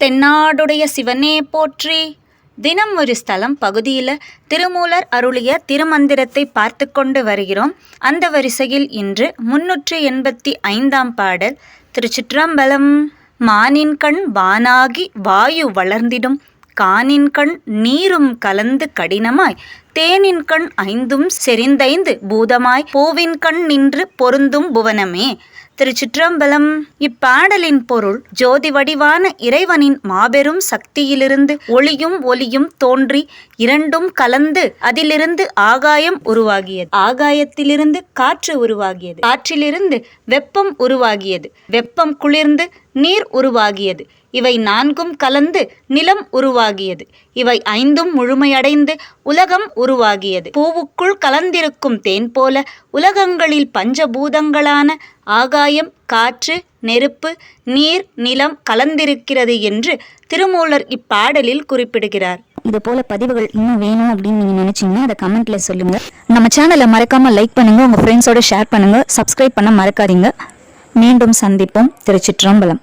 தென்னாடுடைய சிவனே போற்றி. தினம் ஒரு ஸ்தலம் பகுதியில் திருமூலர் அருளிய திருமந்திரத்தை பார்த்து கொண்டு வருகிறோம். அந்த வரிசையில் இன்று முன்னூற்றி எண்பத்தி ஐந்தாம் பாடல் திருச்சிற்றம்பலம் மானின் கண் வானாகி வாயு வளர்ந்திடும். கானின் கண் நீரும் கலந்து கடினமாய். தேனின் கண் ஐந்தும் செறிந்தைந்து பூதமாய் பூவின் கண் நின்று பொருந்தும் புவனமே. திருச்சிற்றம்பலம். இப்பாடலின் பொருள் ஜோதி வடிவான இறைவனின் மாபெரும் சக்தியிலிருந்து ஒளியும் ஒலியும் தோன்றி இரண்டும் கலந்து அதிலிருந்து ஆகாயம் உருவாகியது. ஆகாயத்திலிருந்து காற்று உருவாகியது. காற்றிலிருந்து வெப்பம் உருவாகியது. வெப்பம் குளிர்ந்து நீர் உருவாகியது. இவை நான்கும் கலந்து நிலம் உருவாகியது. இவை ஐந்தும் முழுமையடைந்து உலகம் உருவாகியது. பூவுக்குள் கலந்திருக்கும் தேன் போல உலகங்களில் பஞ்சபூதங்களான ஆகாயம் காற்று நெருப்பு நீர் நிலம் கலந்திருக்கிறது என்று திருமூலர் இப்பாடலில் குறிப்பிடுகிறார். இது போல பதிவுகள் இன்னும் வேணும் அப்படின்னு நீங்க நினைச்சீங்கன்னா அதை கமெண்ட்ல சொல்லுங்க. நம்ம சேனலை மறக்காம லைக் பண்ணுங்க உங்க ஃப்ரெண்ட்ஸோட ஷேர் பண்ணுங்க சப்ஸ்கிரைப் பண்ண மறக்காதீங்க. மீண்டும் சந்திப்போம். திருச்சிற்றம்பலம்.